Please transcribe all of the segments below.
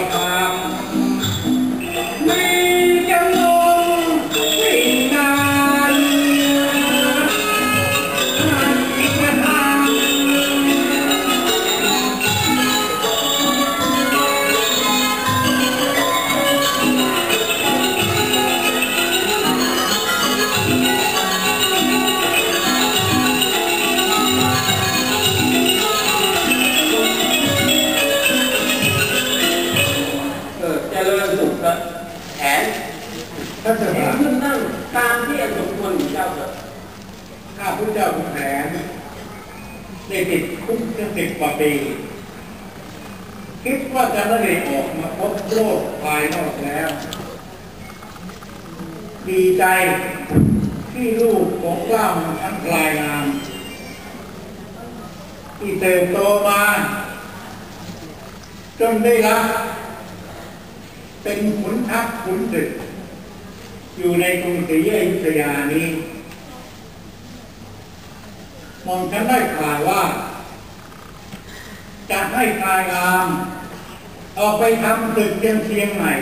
Bye. ท่านเจ้าแผนค่ะขึ้นนั่งตามที่สมควรอยู่เจ้าเถอะข้าพุทธเจ้าคุณแผนได้ติดคุกตั้งสิบกว่าปี คิดว่าจะไม่ได้ออกมาพบโลกภายนอกแล้ว ดีใจที่ลูกของกล้ามทั้งกลายงามที่เติบโตมาจนได้รับเป็นขุนทัพขุนศึก อยู่ในกรุงศรีอยุธยานี้มองฉันได้ข่าวว่า จะให้พลายงามออกไปทำตึกเชียงเชียงใหม่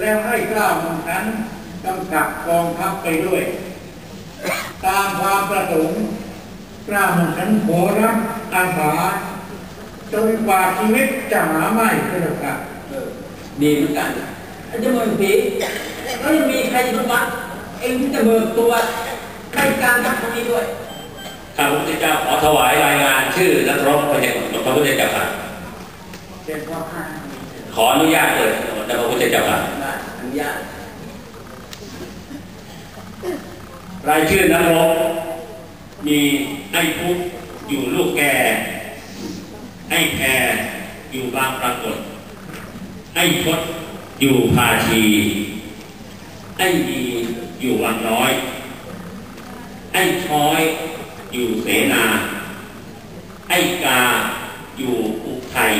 แล้วให้กล้าวของฉันกำกับกองทัพไปด้วย ตามความประสงค์กล้าวของฉันขอรับอาสาจนกว่าชีวิตจะหาไม่ก็แล้วกันดีเหมือนกัน ไอ้เจ้าเมืองผีแล้วยังมีใครจะต้องวัดเองที่จะเบิกตัวในการทัพครั้งนี้ด้วยข้าพระพุทธเจ้าขอถวายรายงานชื่อนักรบพระเจ้าพระพุทธเจ้าค่ะเป็นพ่อข้าขออนุญาตเลยพระพุทธเจ้าค่ะได้อนุญาตรายชื่อนักรบมีไอ้พุทธอยู่ลูกแกไอ้แพรอยู่บางปรากฏไอ้พด อยู่ภาชีไอ้ดีอยู่วังน้อย ไอ้ช้อยอยู่เสนา ไอ้กาอยู่อุทัย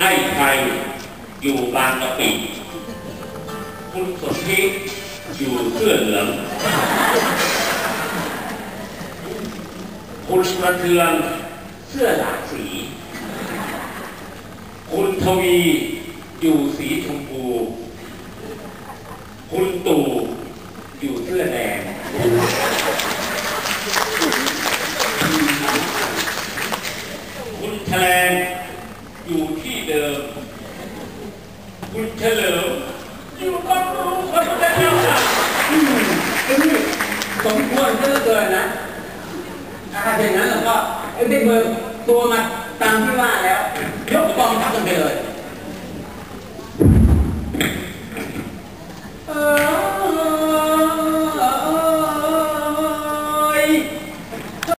ไอ้ไทยอยู่บางกะปิคุณสนธิอยู่เสื้อเหลืองคุณประเทืองเสื้อหลากสี คุณทวี อยู่สีชมพูคุณตู่อยู่เสื้อแดงคุณแถลงอยู่ที่เดิม คุณเฉลิมอยู่บางรูพระพุทธเจ้าค่ะอืมไอ้นี่สมควรเหลือเกินนะถ้าเป็นอย่างนั้นแล้วก็ไอ้ได้เบิกตัวมาตามที่ว่าแล้ว